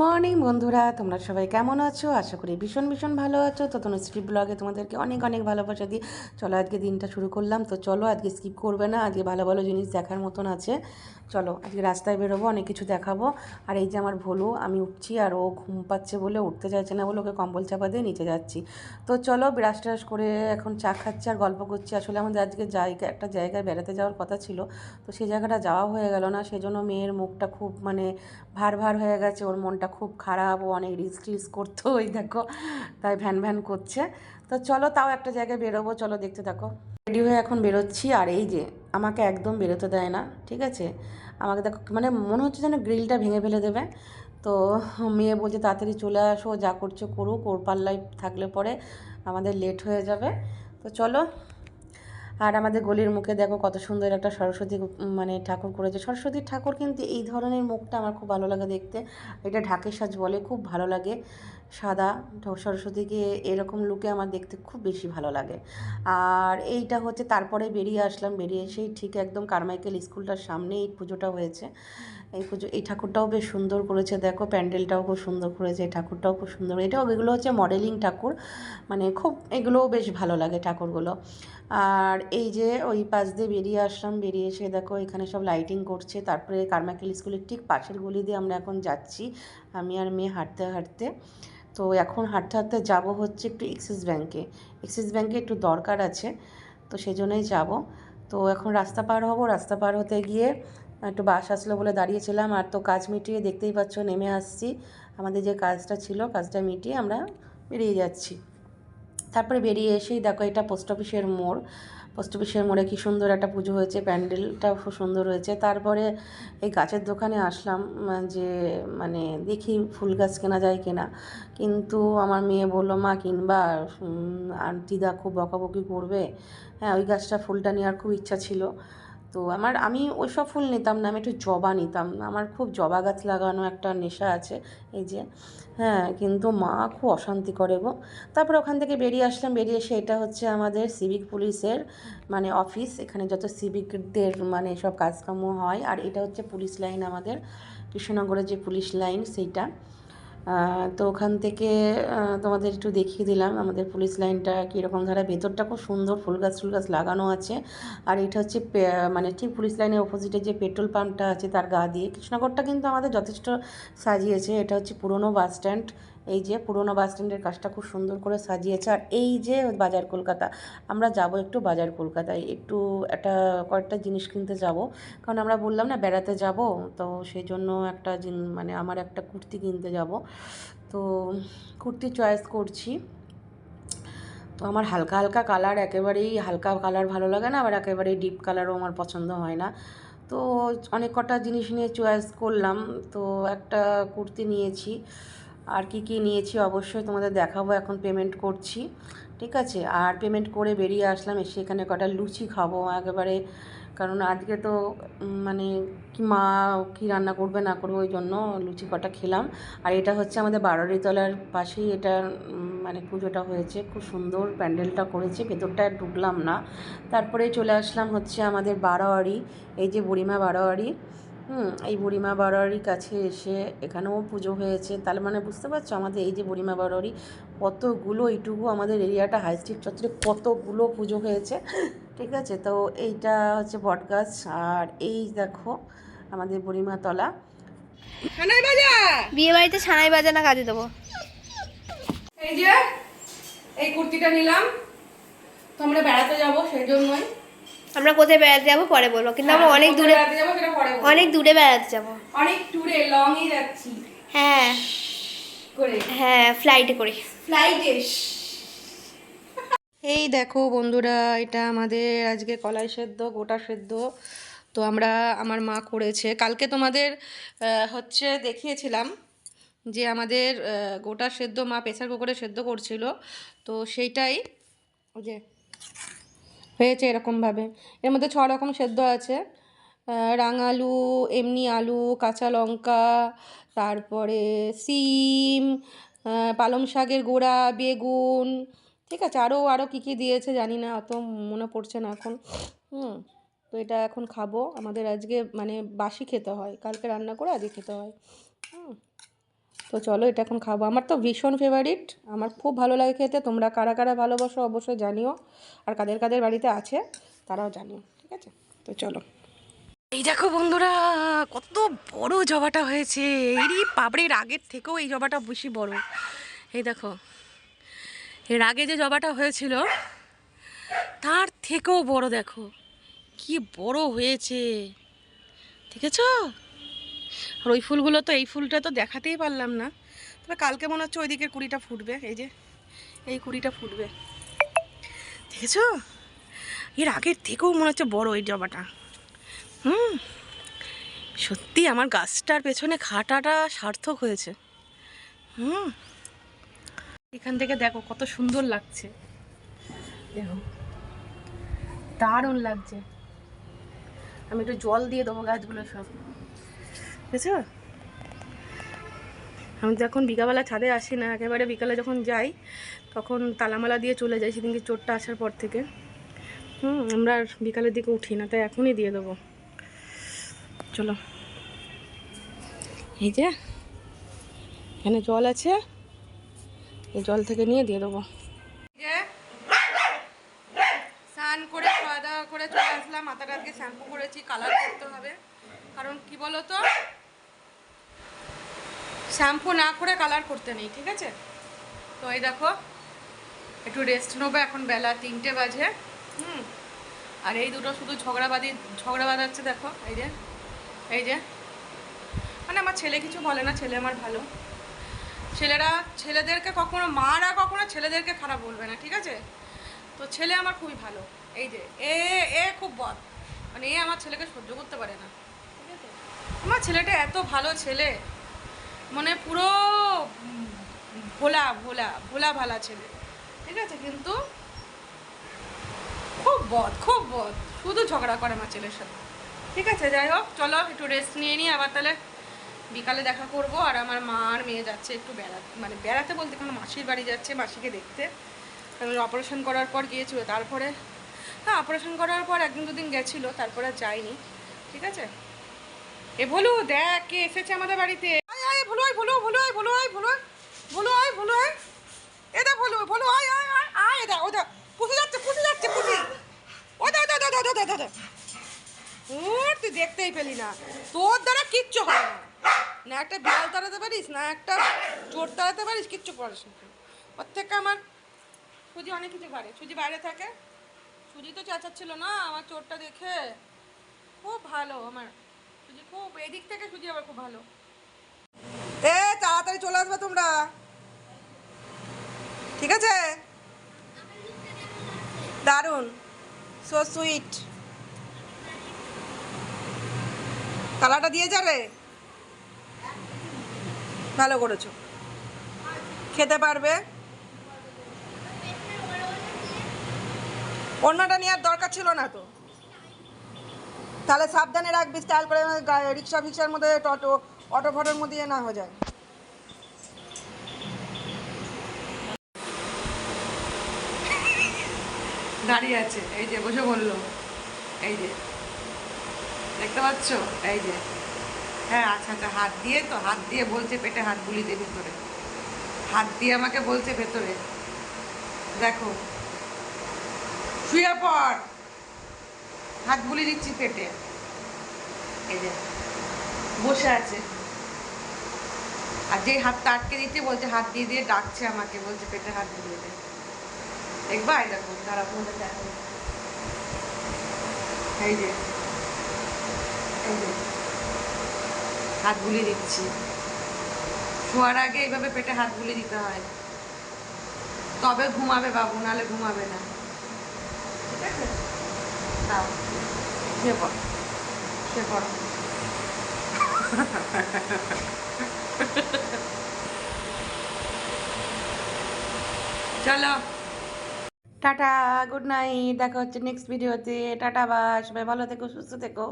Morning, বন্ধুরা। তোমরা সবাই কেমন আছো? আশা করি ভীষণ ভীষণ ভালো আছো। তো তোমার স্কিপ ব্লগে তোমাদেরকে অনেক অনেক ভালোবাসা দিই চলো, আজকে দিনটা শুরু করলাম। তো চলো, আজকে স্কিপ করবে না। আজকে ভালো ভালো জিনিস দেখার মতন আছে। চলো, আজকে রাস্তায় বেরোবো, অনেক কিছু দেখাবো। আর এই যে আমার ভোলু, আমি উঠছি আর ও ঘুম পাচ্ছে বলে উঠতে চাইছে না বলে ওকে কম্বল চাপা দিয়ে নিচে যাচ্ছি। তো চলো, ব্রাশ ট্রাশ করে এখন চা খাচ্ছি আর গল্প করছি। আসলে আমাদের আজকে জায়গা, একটা জায়গায় বেড়াতে যাওয়ার কথা ছিল। তো সেই জায়গাটা যাওয়া হয়ে গেল না। সেজন্য মেয়ের মুখটা খুব মানে ভার ভার হয়ে গেছে, ওর মনটা খুব খারাপ, ও অনেক রিলস টিলস করতো ওই দেখো, তাই ভ্যান ভ্যান করছে। তো চলো তাও একটা জায়গায় বেরোবো, চলো দেখতে থাকো। রেডি হয়ে এখন বেরোচ্ছি, আর এই যে, আমাকে একদম বেরোতে দেয় না, ঠিক আছে? আমাকে দেখো মানে মনে হচ্ছে যেন গ্রিলটা ভেঙে ফেলে দেবে। তো মেয়ে বলছে, তাড়াতাড়ি চলে আসো, যা করছ করুক ওর পাল্লায় থাকলে পরে আমাদের লেট হয়ে যাবে। তো চলো আর আমাদের গলির মুখে দেখো কত সুন্দর একটা সরস্বতী মানে ঠাকুর করেছে। সরস্বতীর ঠাকুর কিন্তু এই ধরনের মুখটা আমার খুব ভালো লাগে দেখতে। এটা ঢাকের সাজ বলে, খুব ভালো লাগে। সাদা সরস্বতীকে এরকম লুকে আমার দেখতে খুব বেশি ভালো লাগে। আর এইটা হচ্ছে, তারপরে বেরিয়ে আসলাম। বেরিয়ে এসেই ঠিক একদম কারমাইকেল স্কুলটার সামনে এই পুজোটা হয়েছে। এই পুজো, এই ঠাকুরটাও বেশ সুন্দর করেছে। দেখো, প্যান্ডেলটাও খুব সুন্দর করেছে, এই ঠাকুরটাও খুব সুন্দর। এটাও, এগুলো হচ্ছে মডেলিং ঠাকুর। মানে খুব, এগুলোও বেশ ভালো লাগে ঠাকুরগুলো। আর এই যে ওই পাশ দিয়ে বেরিয়ে আসলাম, বেরিয়ে এসে দেখো, এখানে সব লাইটিং করছে। তারপরে কারমাইকেল স্কুলের ঠিক পাশের গলি দিয়ে আমরা এখন যাচ্ছি, আমি আর মেয়ে হাঁটতে হাঁটতে। তো এখন হাঁটতে হাঁটতে যাব হচ্ছে একটু এক্সিস ব্যাংকে এক্সিস ব্যাংকে একটু দরকার আছে, তো সেই জন্যই যাব। তো এখন রাস্তা পার হব, রাস্তা পার হতে গিয়ে একটু বাস আসলো বলে দাঁড়িয়েছিলাম। আর তো কাজ মিটিয়ে দেখতেই পাচ্ছ, নেমে আসছি। আমাদের যে কাজটা ছিল, কাজটা মিটিয়ে আমরা বেরিয়ে যাচ্ছি। তারপরে বেরিয়ে এসেই দেখো এটা পোস্ট অফিসের মোড়। পোস্ট অফিসের মোড়ে কি সুন্দর একটা পুজো হয়েছে, প্যান্ডেলটাও খুব সুন্দর হয়েছে। তারপরে এই গাছের দোকানে আসলাম যে মানে দেখি ফুল গাছ কেনা যায় কিনা। কিন্তু আমার মেয়ে বলল, মা, কিনবা। আন্টিদা খুব বকাবকি করবে। হ্যাঁ ওই গাছটা ফুলটা নেওয়ার খুব ইচ্ছা ছিল। তো আমার, আমি ওই সব ফুল নিতাম না, আমি একটু জবা নিতাম। আমার খুব জবা গাছ লাগানো একটা নেশা আছে, এই যে হ্যাঁ কিন্তু মা খুব অশান্তি করে গো। তারপরে ওখান থেকে বেরিয়ে আসলাম, বেরিয়ে এসে এটা হচ্ছে আমাদের সিভিক পুলিশের মানে অফিস এখানে যত সিভিকদের মানে সব কাজকর্ম হয়। আর এটা হচ্ছে পুলিশ লাইন আমাদের, কৃষ্ণনগরের যে পুলিশ লাইন, সেইটা। তো ওখান থেকে তোমাদের একটু দেখিয়ে দিলাম আমাদের পুলিশ লাইনটা কীরকম ধারা। ভেতরটা খুব সুন্দর, ফুল গাছ ফুল গাছ লাগানো আছে। আর এটা হচ্ছে মানে ঠিক পুলিশ লাইনের অপোজিটে যে পেট্রোল পাম্পটা আছে তার গা দিয়ে। কৃষ্ণনগরটা কিন্তু আমাদের যথেষ্ট সাজিয়েছে। এটা হচ্ছে পুরনো বাস স্ট্যান্ড এই যে পুরনো বাস স্ট্যান্ডের কাজটা খুব সুন্দর করে সাজিয়েছে। আর এই যে বাজার কলকাতা, আমরা যাব একটু বাজার কলকাতায়। একটু একটা, কয়েকটা জিনিস কিনতে যাব। কারণ আমরা বললাম না, বেড়াতে যাব। তো সেই জন্য একটা মানে আমার একটা কুর্তি কিনতে যাব। তো কুর্তি চয়েস করছি। তো আমার হালকা হালকা কালার, একেবারেই হালকা কালার ভালো লাগে না। আবার একেবারেই ডিপ কালারও আমার পছন্দ হয় না। তো অনেক কটা জিনিস নিয়ে চয়েস করলাম। তো একটা কুর্তি নিয়েছি। আর কি কি নিয়েছি অবশ্যই তোমাদের দেখাবো, এখন পেমেন্ট করছি, ঠিক আছে? আর পেমেন্ট করে বেরিয়ে আসলাম, এসে এখানে কটা লুচি খাব একেবারে, কারণ আজকে তো মানে কি মা কি রান্না করবে না করবে ওই জন্য লুচি কটা খেলাম। আর এটা হচ্ছে আমাদের বারোয়ারিতলার পাশেই এটা মানে পুজোটা হয়েছে, খুব সুন্দর প্যান্ডেলটা করেছে, ভেতরটা ঢুকলাম না। তারপরে চলে আসলাম হচ্ছে আমাদের বারোয়ারি, এই যে বুড়িমা বারোয়ারি হুম এই বুড়িমা বারোয়ারির কাছে এসে এখানেও পুজো হয়েছে। তাহলে মানে বুঝতে পারছ আমাদের এই যে বুড়িমা বারোয়ারি কতগুলো এইটুকু আমাদের এরিয়াটা হাই স্ট্রিট চত্বরে কতগুলো পুজো হয়েছে। ঠিক আছে তো এইটা হচ্ছে বটগাছ আর এই দেখো আমাদের বুড়িমা তলা। বিয়ে বাড়িতে ছানাই বাজানা কাজে দেবো। এই যে এই কুর্তিটা নিলাম। তো আমরা বেড়াতে যাব সেই জন্যই। আমরা কোথায় বেড়াতে যাব? পরে বলব। কিন্তু আমরা অনেক দূরে বেড়াতে যাব সেটা পরে বলব। অনেক দূরে বেড়াতে যাব। অনেক ট্যুরে লংই যাচ্ছি। হ্যাঁ। করে। হ্যাঁ ফ্লাইটে করে। ফ্লাইটে এই দেখো বন্ধুরা এটা আমাদের আজকে কলাই সেদ্ধ গোটা সেদ্ধ। তো আমরা আমার মা করেছে। কালকে তোমাদের হচ্ছে দেখিয়েছিলাম যে আমাদের গোটা সেদ্ধ মা প্রেসার কুকারে সেদ্ধ করছিল। তো সেইটাই ওই যে হয়েছে এরকমভাবে। এর মধ্যে ছ রকম সেদ্ধ আছে। রাঙালু, এমনি আলু, কাঁচা লঙ্কা, তারপরে সিম পালং শাকের গোড়া, বেগুন, ঠিক আছে? আরও আরও কী কী দিয়েছে জানি না, অত মনে পড়ছে না এখন। হুম, তো এটা এখন খাব। আমাদের আজকে মানে বাসি খেতে হয়। কালকে রান্না করে আজকে খেতে হয়। হুম। তো চলো এটা এখন খাব। আমার তো ভীষণ ফেভারিট আমার খুব ভালো লাগে খেতে। তোমরা কারা কারা ভালোবাসো অবশ্যই জানিও। আর কাদের কাদের বাড়িতে আছে, তারাও জানিও, ঠিক আছে? তো চলো। এই দেখো বন্ধুরা, কত বড় জবাটা হয়েছে। এরই পাবড়ির আগের থেকেও এই জবাটা বেশি বড়। এই দেখো, এর আগে যে জবাটা হয়েছিল, তার থেকেও বড় দেখো। কি বড় হয়েছে। ঠিক আছে আর ওই ফুলগুলো তো, এই ফুলটা তো দেখাতেই পারলাম না। তবে কালকে মনে হচ্ছে ওই দিকের কুড়িটা ফুটবে, এই যে, এই কুড়িটা ফুটবে। দেখেছ? এর আগের থেকেও মনে হচ্ছে বড় এই জবাটা। হুম, সত্যি আমার গাছটার পেছনে খাটাটা সার্থক হয়েছে। হুম, এখান থেকে দেখো কত সুন্দর লাগছে। দেখো, দারুণ লাগছে। আমি একটু জল দিয়ে দেবো গাছগুলো সব। বুঝেছ? আমি যখন বিকালবেলা ছাদে আসি না, একেবারে বিকালে যখন যাই, তখন তালামালা দিয়ে চলে যাই সেদিনকে চোরটা আসার পর থেকে। হুম, আমরা বিকালের দিকে উঠি না, তাই এখনই দিয়ে দেবো। চলো। এই যে, এখানে জল আছে। এই জল থেকে নিয়ে দিয়ে দেবো। স্নান করে খাওয়া দাওয়া করে চলে আসলাম। মাথাটা আজকে শ্যাম্পু করেছি, কালার করতে হবে। কারণ কি বলো তো শ্যাম্পু না করে কালার করতে নেই, ঠিক আছে? তো এই দেখো, একটু রেস্ট নেব এখন বেলা তিনটে বাজে, হুম? আর এই দুটো শুধু ঝগড়া ঝগড়াবাদি ঝগড়া বাঁধাচ্ছে দেখো, এই যে এই যে। মানে আমার ছেলে কিছু বলে না, ছেলে আমার ভালো। ছেলেরা, ছেলেদেরকে কখনো, মারা কখনো ছেলেদেরকে খারাপ বলবে না, ঠিক আছে? তো ছেলে আমার খুবই ভালো, এই যে, এ এ খুব বদ। মানে এ আমার ছেলেকে সহ্য করতে পারে না। আমার ছেলেটা এত ভালো ছেলে। মানে পুরো ভোলা ভোলা ভোলা ভালা ছেলে। ঠিক আছে? কিন্তু খুব বদ খুব বদ। শুধু ঝগড়া করে আমার ছেলের সাথে। ঠিক আছে? যাই হোক, চলো একটু রেস্ট নিয়ে নিই। আবার তাহলে বিকালে দেখা করব। আর আমার মা আর মেয়ে যাচ্ছে একটু বেড়াতে। মানে বেড়াতে বলতে কোনো? মাসির বাড়ি যাচ্ছে মাসিকে দেখতে। অপারেশন করার পর গিয়েছিল তারপরে হ্যাঁ অপারেশন করার পর একদিন দুদিন গেছিল। তারপরে যাইনি। ঠিক আছে? এ ভুলু, দেখ কে এসেছে আমাদের বাড়িতে। আয় আয়, ভুলু ভুলু আয় ভুলু আয় ভুলু আয় ভুলু আয়, ভুলু ভুলু আয় আয় আয় আয় যাচ্ছে যাচ্ছে দেখতেই পেলি না। তোর দ্বারা কিচ্ছু হয় না। না একটা বিড়াল তাড়াতে পারিস, না একটা চোর তাড়াতে পারিস, কিচ্ছু পারিস না। ওর থেকে আমার সুজি অনেক কিছু পারে সুজি বাইরে থাকে। সুজি তো চেঁচাচ্ছিল না, আমার চোরটা দেখে। খুব ভালো আমার। খুব এদিক থেকে খুব ভালো। এ, তাড়াতাড়ি চলে আসবে তোমরা। ঠিক আছে? দারুণ। সো সুইট কালারটা দিয়ে যাবে ভালো করেছ। খেতে পারবে। অন্যটা নেওয়ার দরকার ছিল না তো। তাহলে সাবধানে রাখবি স্টাইল করে রিক্সা ফিক্সার মধ্যে টোটো অটো ফটোর মধ্যে ইয়ে না হয়ে যায়। দাঁড়িয়ে আছে, এই যে বসে বলল, এই যে, দেখতে পাচ্ছ? এই যে হ্যাঁ আচ্ছা আচ্ছা হাত দিয়ে তো, হাত দিয়ে বলছে পেটে হাত বুলি দে ভেতরে। হাত দিয়ে আমাকে বলছে ভেতরে। দেখো, শুয়ে পড়। হাত বুলি দিচ্ছি পেটে। এই যে, বসে আছে। আর যে হাতটা আটকে দিচ্ছে, বলছে হাত দিয়ে দিয়ে ডাকছে আমাকে, বলছে পেটে হাত বুলিয়ে দে। দেখবা? এই দেখো, দাঁড়া বলে এই যে, হাত বুলিয়ে দিচ্ছি। শোয়ার আগে এইভাবে পেটে হাত বুলিয়ে দিতে হয়। তবে ঘুমাবে বাবু, নাহলে ঘুমাবে না। ঠিক আছে? দাও। চলো। টাটা, গুড নাইট, দেখা হচ্ছে নেক্সট ভিডিওতে টাটা বা সবাই ভালো থেকো, সুস্থ থেকো।